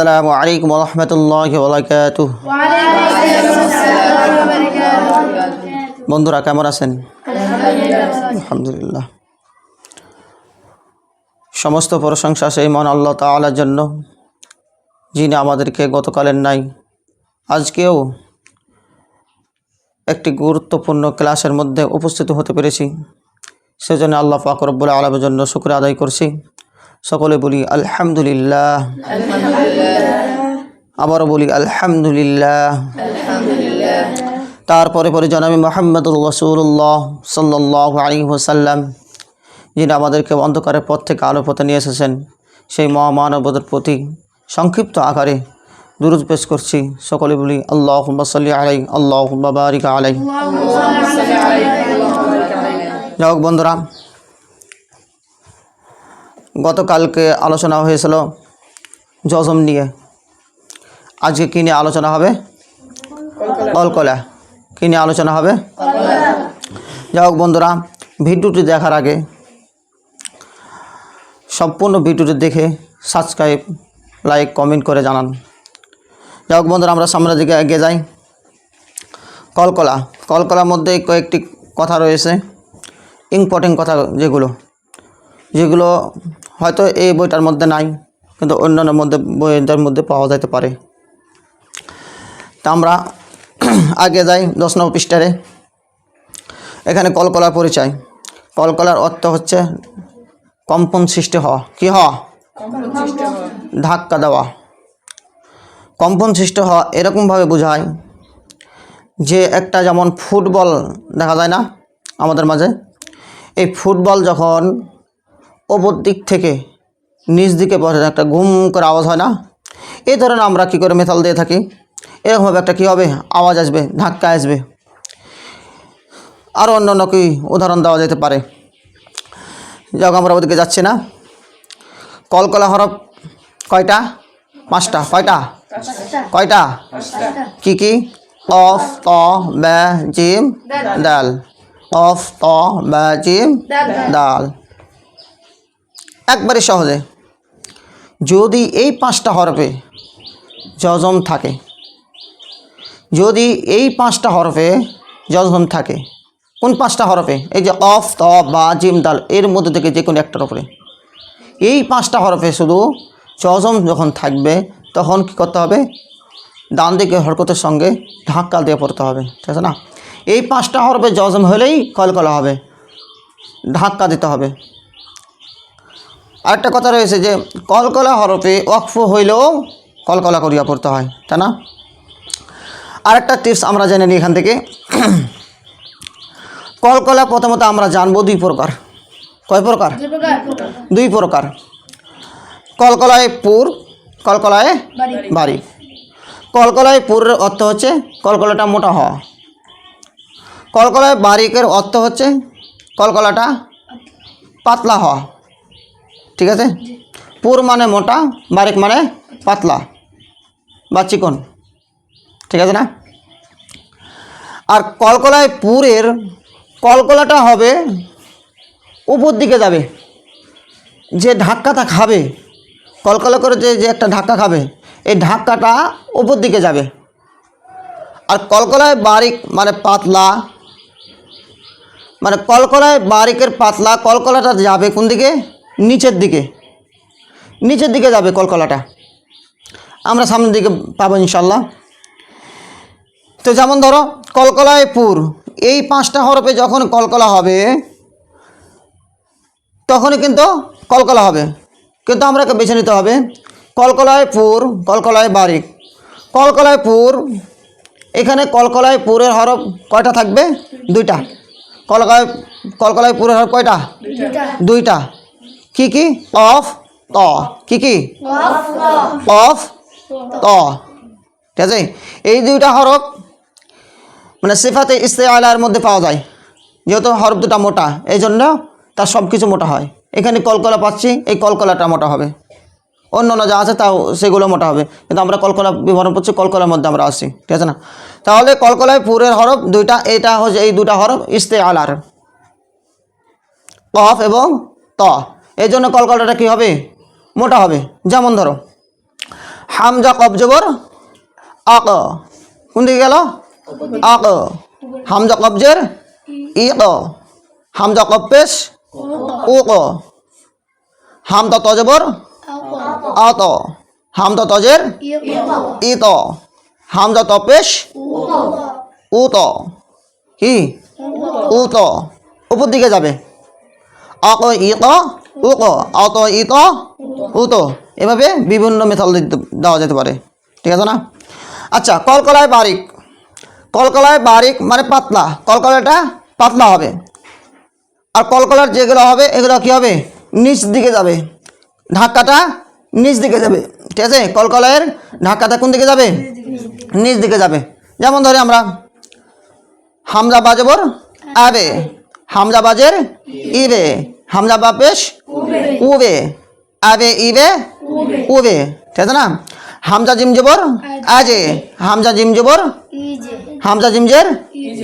আসসালামু আলাইকুম রহমতুল্লাহ বলাকাত বন্ধুরা, কেমন আছেন? আলহামদুলিল্লাহ। সমস্ত প্রশংসা সেই মন আল্লাহ তালার জন্য, যিনি আমাদেরকে গতকালের নাই, আজকেও একটি গুরুত্বপূর্ণ ক্লাসের মধ্যে উপস্থিত হতে পেরেছি। সেজন্য আল্লাহ ফাকরবুল আলমের জন্য শুক্র আদায় করছি। সকলে বলি আলহামদুলিল্লাহ। আবারও বলি আলহামদুলিল্লাহ। তারপরে পরে জনাবি মোহাম্মদুল রসুল্লাহ সাল্লাহ আলী ওসাল্লাম যিনি আমাদেরকে অন্ধকারের পথ থেকে আলো পথে নিয়ে এসেছেন। সেই মহামানবদের প্রতি সংক্ষিপ্ত আকারে দুরুদ পেশ করছি। সকলে বলি আল্লাহ সাল্লি আলাই আল্লাহ বারিক আলাই যাই হোক বন্ধুরা গতকালকে আলোচনা হয়েছিল জজম নিয়ে। আজকে কী নিয়ে আলোচনা হবে? কলকলা। কী নিয়ে আলোচনা হবে? যাই হোক বন্ধুরা, ভিডিওটি দেখার আগে সম্পূর্ণ ভিডিওটি দেখে সাবস্ক্রাইব লাইক কমেন্ট করে জানান। যাই হোক বন্ধুরা, আমরা সামনের দিকে এগিয়ে যাই। কলকলা। কলকলার মধ্যে কয়েকটি কথা রয়েছে। ইম্পর্টেন্ট কথা যেগুলো। যেগুলো হয়তো এই বইটার মধ্যে নাই, কিন্তু অন্যান্য মধ্যে বইটার মধ্যে পাওয়া যেতে পারে। তা আমরা আগে যাই দশ নম্বর পৃষ্ঠারে। এখানে কলকলার পরিচয়। কলকলার অর্থ হচ্ছে কম্পন সৃষ্টি হওয়া। কি হওয়া? ধাক্কা দেওয়া। কম্পন সৃষ্টি হওয়া এরকমভাবে বোঝায় যে একটা যেমন ফুটবল দেখা যায় না আমাদের মাঝে, এই ফুটবল যখন ওপর দিক থেকে নিচ দিকে পড়ে একটা ঘুম করে আওয়াজ হয় না। এই ধরনের আমরা কী করে মেথাল দিয়ে থাকি? এরকমভাবে একটা কী হবে? আওয়াজ আসবে ধাক্কা আসবে। আরও অন্য অন্য কি উদাহরণ দেওয়া যেতে পারে? যাক আমরা ওদিকে যাচ্ছি না। কলকলা হরফ কয়টা? পাঁচটা। কয়টা? কয়টা? কি কি? অফ ত ব্যা জিম ডাল অফ ত ব্যা জিম ডাল একবারে সহজে। যদি এই পাঁচটা হরফে যজম থাকে, যদি এই পাঁচটা হরফে যজম থাকে, কোন পাঁচটা হরফে? এই যে অফ, ত, বা, জিম, দাল, এর মধ্যে থেকে যে কোনো একটার ওপরে এই পাঁচটা হরফে শুধু যজম যখন থাকবে, তখন কী করতে হবে? ডান দিকে হরকতের সঙ্গে ধাক্কা দিয়ে পড়তে হবে, ঠিক আছে না? এই পাঁচটা হরফে যজম হলেই কলকলা হবে, ধাক্কা দিতে হবে। আরেকটা কথা রয়েছে যে কলকলা হরফে ওয়াকফ হইলেও কলকলা করিয়া পড়তে হয় তাই না? আরেকটা টিপস আমরা জেনে নিই এখান থেকে। কলকলা প্রথমত আমরা জানব দুই প্রকার। কয় প্রকার? দুই প্রকার। কলকলায় পুর কলকলায় বাড়ি। কলকলায় পুরের অর্থ হচ্ছে কলকলাটা মোটা হওয়া। কলকলায় বারিকের অর্থ হচ্ছে কলকলাটা পাতলা হওয়া। ঠিক আছে? পুর মানে মোটা, বারেক মানে পাতলা বা চিকন। ঠিক আছে না? আর কলকলায় পুরের, কলকলাটা হবে উপর দিকে যাবে। যে ধাক্কাটা খাবে, কলকলা করে যে একটা ধাক্কা খাবে, এই ধাক্কাটা উপর দিকে যাবে। আর কলকলায় বারিক মানে পাতলা মানে কলকলায় বারিকের পাতলা, কলকলাটা যাবে কোন দিকে? নিচের দিকে। নিচের দিকে যাবে কলকলাটা আমরা সামনের দিকে পাবো ইনশাল্লাহ তো যেমন ধরো কলকলায় পুর। এই পাঁচটা হরফে যখন কলকলা হবে তখনই কিন্তু কলকলা হবে। কিন্তু আমরাকে বেছে নিতে হবে কলকলায় পুর কলকলায় বারিক কলকলায় পুর এখানে কলকলায় পুরের হরফ কয়টা থাকবে? দুইটা। কলকায় কলকলায় পুরের হরফ কয়টা? দুইটা। কি কি? অফ, ত। কি কি? অফ, ত। ঠিক আছে? এই দুইটা হরফ মানে সিফাতে ইস্তেআলার মধ্যে পাওয়া যায়। যেহেতু হরফ দুটা মোটা এই জন্য তার সব কিছু মোটা হয়। এখানে কলকলা পাচ্ছি, এই কলকলাটা মোটা হবে। অন্য অন্য যা আছে তাও সেগুলো মোটা হবে। কিন্তু আমরা কলকলা বিবরণ করছি, কলকলার মধ্যে আমরা আসছি ঠিক আছে না? তাহলে কলকলায় পুরের হরফ দুইটা এটা হচ্ছে এই দুটা হরফ ইস্তে আলার কফ এবং ত। এই জন্য কলকলাটা কী হবে? মোটা হবে। যেমন ধরো, হামজা কব জবর, আক। কোন দিকে গেল? আক। হামজা কবজের ইক। হামজা কব পেশ, উক। হামদা তজবর আত। হামদা তজের ইত। হামজা তপেশ উত। কি? উত। উপর দিকে যাবে। আক ই ইত উক অত, ইত, উত। এভাবে বিভিন্ন মেথড দেওয়া যেতে পারে। ঠিক আছে না? আচ্ছা কলকলায় বারিক। কলকলায় বারিক মানে পাতলা। কলকলাটা পাতলা হবে। আর কলকলার যেগুলো হবে, এগুলো কী হবে? নিচ দিকে যাবে। ঢাকাটা নিচ দিকে যাবে। ঠিক আছে? কলকলায়ের ঢাকাটা কোন দিকে যাবে? নিচ দিকে যাবে। যেমন ধরে আমরা হামজা বাজবর আবে। হামজা বাজের ইবে। হামজা বাপেশ? উবে আবে ইবে? উবে ঠিক আছে না? হামজা জিম জবর? আজে। হামজা জিম জবর? হামজা জিমজের?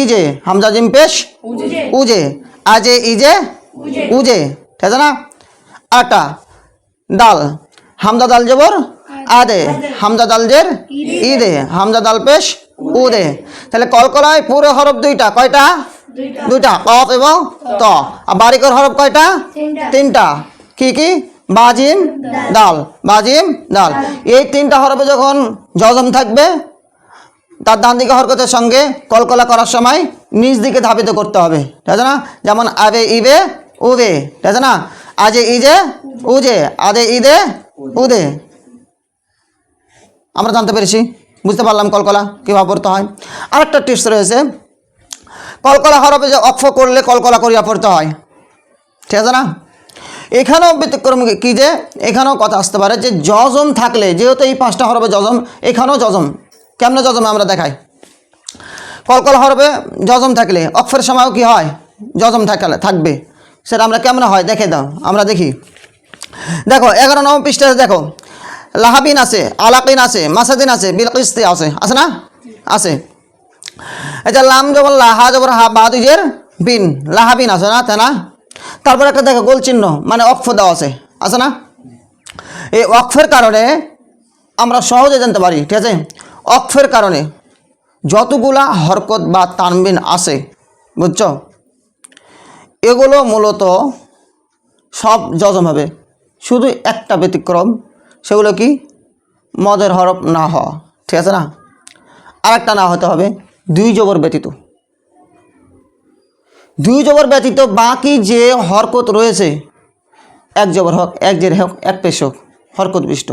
ইজে। হামজা জিম পেশ? উজে। আজে ইজে? উজে। ঠিক আছে না? আটা। দাল। হামজা দাল জবর? আদে। হামজা দাল জের? ইদে। হামজা দাল পেশ? উদে। তাহলে কলকলায় পুরো হরফ দুইটা। কয়টা? দুইটা। কফ এবং ত। আর বারিকর হরফ কয়টা? তিনটা। কি কি? বাজিম দাল। বাজিম দাল। এই তিনটা হরফে যখন জজম থাকবে তার ডান দিকে হরকতের সঙ্গে কলকলা করার সময় নিচ দিকে ধাবিত করতে হবে। ঠিক আছে না? যেমন আবে ইবে উবে। ঠিক আছে না? আজে ইজে উজে। আদে ইদে উদে। আমরা জানতে পেরেছি। বুঝতে পারলাম কলকলা কীভাবে পড়তে হয়। আরেকটা টিপস রয়েছে। কলকলা হরফে যে অক্ষ করলে কলকলা করিয়া পড়তে হয়। ঠিক আছে না? এখানেও ব্যতিক্রম কি যে? এখানেও কথা আসতে পারে যে যজম থাকলে, যেহেতু এই পাঁচটা হরফে যজম, এখানেও যজম। কেমনে জজম আমরা দেখাই? কলকল হরফে যজম থাকলে অক্ষরের সময়ও কি হয়? যজম থাকলে, থাকবে। সেটা আমরা কেমন হয়? দেখে দাও, আমরা দেখি। দেখো, এগারো নম্বর পৃষ্ঠাতে দেখো, লাহাবিন আছে, আলাকিন আছে, মাসাদিন আছে, বিলকিস্তি আছে আছে না? আছে। এটা লাম যেমন লাহা যেমন হা বাহাদুজের বিন। লাহা বিন আছে না? তাই না? তারপর একটা দেখো, গোল চিহ্ন মানে অক্ষ দেওয়া আছে। আছে না? এই অক্ষের কারণে আমরা সহজে জানতে পারি, ঠিক আছে? অক্ষের কারণে যতগুলা হরকত বা তানবিন আছে, বুঝছ? এগুলো মূলত সব যজম হবে। শুধু একটা ব্যতিক্রম, সেগুলো কি? মদের হরফ না হওয়া, ঠিক আছে না? আরেকটা না হতে হবে। দুই জবর ব্যতীত। দুই জবর ব্যতীত বাকি যে হরকত রয়েছে, এক জবর হোক, এক জের হোক, এক পেশ হোক, হরকত বিষ্ট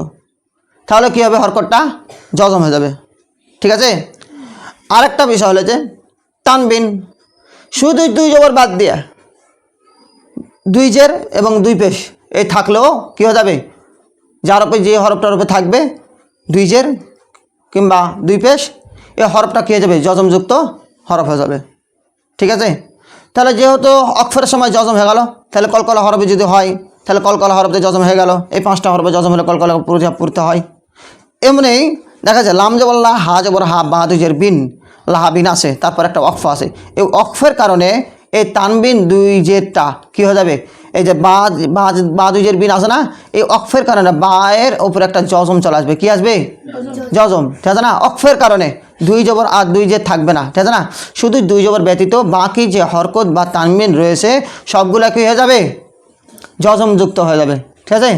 তাহলে কী হবে? হরকতটা জজম হয়ে যাবে। ঠিক আছে? আরেকটা বিষয় হলো যে, তানবিন, শুধু দুই জবর বাদ দিয়ে, দুই জের এবং দুই পেশ এই থাকলেও কী হয়ে যাবে? যার উপরে যে হরফটার উপরে থাকবে, দুই জের কিংবা দুই পেশ এই হরফটা কী যাবে? জজমযুক্ত হরফ হয়ে যাবে। ঠিক আছে? তাহলে যেহেতু অক্ষরের সময় জজম হয়ে গেল, তাহলে কলকলা হরফে যদি হয়, তাহলে কলকলা হরফে জজম হয়ে গেল। এই পাঁচটা হরফে জজম হলে কলকলা পড়তে হয়। এমনি দেখা যায়, লাম জবল্লা হা জবর হা বাহাদুজের বিন লাহা বিন আছে, তারপর একটা অক্ফ আছে। এই অক্ফের কারণে এই তানবিন দুই জেরটা কী হয়ে যাবে? এই যে বা বা দুইজের বিন আছে না এই অক্ফের কারণে বায়ের ওপর একটা জজম চলে আসবে। কি আসবে? জজম। ঠিক আছে না? অক্ফের কারণে। দুই জবর আর দুই জের থাকবে না। ঠিক আছে না? শুধু দুই জবর ব্যতীত বাকি যে হরকত বা তানমিন রয়েছে সবগুলা কি হয়ে যাবে? জজমযুক্ত হয়ে যাবে। ঠিক আছে?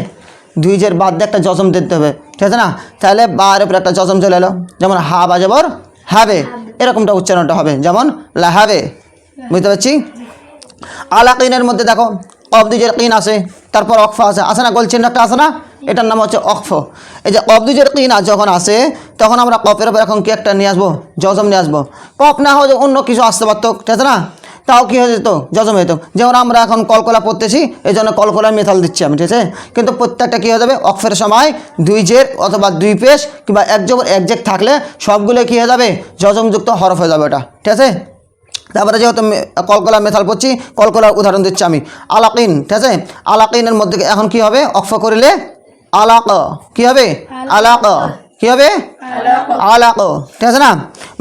দুই জের বাদ দিয়ে একটা জজম দিতে হবে। ঠিক আছে না? তাহলে বার উপরে একটা জজম চলে এলো। যেমন হা বা জবর হাবে এরকমটা উচ্চারণটা হবে। যেমন লাহাবে বুঝতে পারছি? আলাকিনের মধ্যে দেখো অবদুজের কিন আছে, তারপর অক্ফ আছে। আসে না গোলচিহ্ন একটা আছে না? এটার নাম হচ্ছে অক্ফ। এই যে অবদুজের কিন যখন আসে তখন আমরা কপের উপর এখন কি একটা নিয়ে আসব? জজম নিয়ে আসব। কপ না হয়ে অন্য কিছু আসতে পারতো, ঠিক আছে না? তাও কী হয়ে যেত? জজম হয়ে যেত। যেমন আমরা এখন কলকলা পড়তেছি, এই জন্য কলকলার মেথাল দিচ্ছি আমি, ঠিক আছে? কিন্তু প্রত্যেকটা কী হয়ে যাবে? অক্ষের সময় দুই জের অথবা দুই পেশ কিংবা এক জবর এক জেক থাকলে সবগুলো কী হয়ে যাবে? জজমযুক্ত হরফ হয়ে যাবে ওটা, ঠিক আছে? তারপরে যেহেতু কলকলা মেথাল পড়ছি, কলকলার উদাহরণ দিচ্ছি আমি। আলাকিন, ঠিক আছে? আলাকিনের মধ্যে এখন কি হবে? অক্ষ করিলে আলাক, কি হবে? আলাক, কি হবে? আলাক, ঠিক আছে না?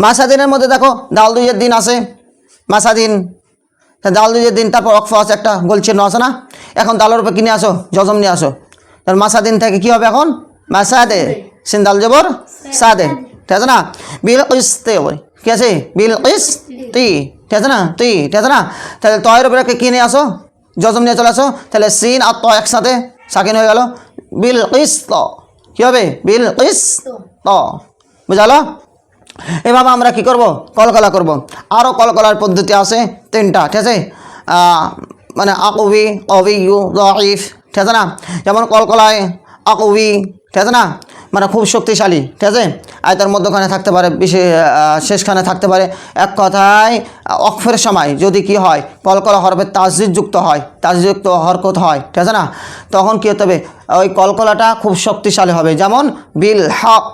মাসাদিনের মধ্যে দেখো, দাল দুইয়ের দিন আছে। মাসাদিন দাল দুইয়ের দিন, তারপর অক্ষ আছে একটা, গোল চিহ্ন আছে না? এখন দালের উপর কিনে আসো? জজম নিয়ে আসো। তাহলে মাসাদিন থেকে কি হবে এখন? মাসাদে সিন দাল জবর, সাদে, ঠিক আছে না? বিল কিস্তে ঠিক আছে? বিল কিস তি ঠিক আছে না? তুই, ঠিক আছে না? তাহলে তয়ের উপরে কি নিয়ে আসো? যজম নিয়ে চলে আসো। তাহলে সিন আর ত একসাথে সাকিন হয়ে গেল। বিল কিস ত কী হবে? বিল কিস ত বুঝালো এভাবে আমরা কি করব? কলকলা করব। আরও কলকলার পদ্ধতি আছে, তিনটা, ঠিক আছে? মানে আকবি অবি ইউ দইফ ঠিক আছে না? যেমন কলকলায় আকবি, ঠিক আছে না? মানে খুব শক্তিশালী ঠিক আছে? আয়তার মধ্যখানে থাকতে পারে বেশি আহ, শেষখানে থাকতে পারে। এক কথায় আহ, অক্ষরের সময় যদি কি হয় কলকলা হরফে তাসজিদযুক্ত হয় তাসজিদযুক্ত হরকত হয় ঠিক আছে না? তখন কী হতে হবে? ওই কলকলাটা খুব শক্তিশালী হবে। যেমন বিল হক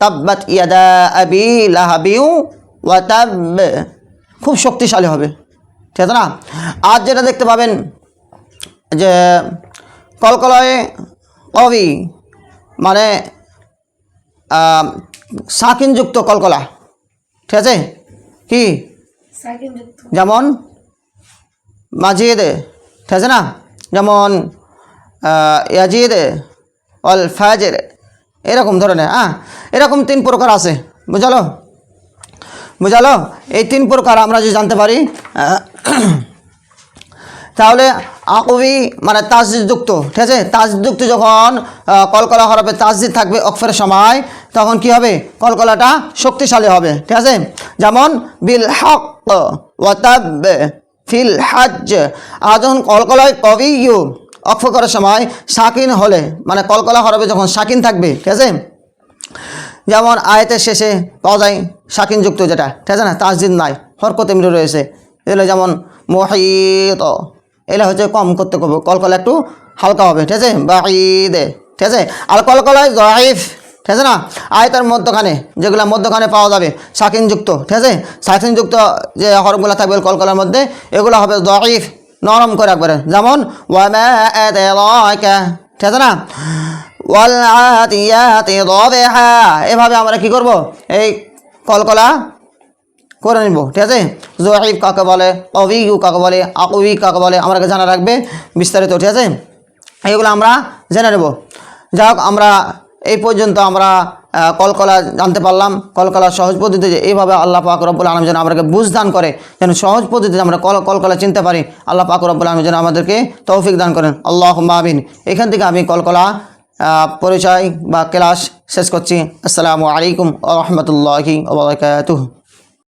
তাব্বাত ইয়াদা আবি লাহাবিউ ওয়া তাব খুব শক্তিশালী হবে ঠিক আছে না? আর যেটা দেখতে পাবেন যে কলকলায় কবি মানে সাকিনযুক্ত কলকলা। ঠিক আছে? কি? যেমন মাজিদ ঠিক আছে না? যেমন ইয়াজিদ অল ফাজের এরকম ধরনের হ্যাঁ? এরকম তিন প্রকার আছে বুঝালো? বুঝালো? এই তিন প্রকার আমরা যদি জানতে পারি তাহলে আকবি মানে তাসযুক্ত ঠিক আছে? তাসযুক্ত যখন কলকলা হরফে তাজজিদ থাকবে অক্ষরের সময়, তখন কি হবে? কলকলাটা শক্তিশালী হবে, ঠিক আছে? যেমন, বিল হক ওয়াতাব ফিল হাজ আর যখন কলকলায় কবি ইউ অক্ষ করার সময় সাকিন হলে মানে কলকলা হরফে যখন সাকিন থাকবে, ঠিক আছে? যেমন আয়তের শেষে পাওয়া যায় সাকিনযুক্ত যেটা, ঠিক আছে না? তাসজিদ নাই, হরকত এমনি রয়েছে। এগুলো যেমন, মহিত। এগুলো হচ্ছে কম করতে করব। কলকলা একটু হালকা হবে, ঠিক আছে? বা ঈদে ঠিক আছে? আর কলকলায় জয়ীফ ঠিক আছে না? আয়তার মধ্যখানে, যেগুলো মধ্যখানে পাওয়া যাবে সাকিনযুক্ত ঠিক আছে? সাকিনযুক্ত যে হরফগুলো থাকবে কলকলার মধ্যে, এগুলো হবে জয়ীফ নরম করে একবারে। যেমন ঠিক আছে না? এভাবে আমরা কি করব? এই কলকলা করে নিব, ঠিক আছে? জোয়াইব কাকে বলে অবিগু কাকে বলে, আকবি কাকে বলে আমাকে জানা রাখবে বিস্তারিত, ঠিক আছে? এগুলো আমরা জেনে নেব। যাই হোক আমরা এই পর্যন্ত আমরা কলকলা জানতে পারলাম। কলকলা সহজ পদ্ধতিতে এইভাবে আল্লাহ পাক রব্বুল আলম যেন আমাদেরকে বুঝদান করে, যেন সহজ পদ্ধতিতে আমরা কল কলকলা চিনতে পারি। আল্লাহ পাক রব্বুল আলম যেন আমাদেরকে তৌফিক দান করেন। আল্লাহ মাবিন এখান থেকে আমি কলকলা পরিচয় বা ক্লাস শেষ করছি। আসসালামু আলাইকুম রহমতুল্লাহি ওবরাকাতুহ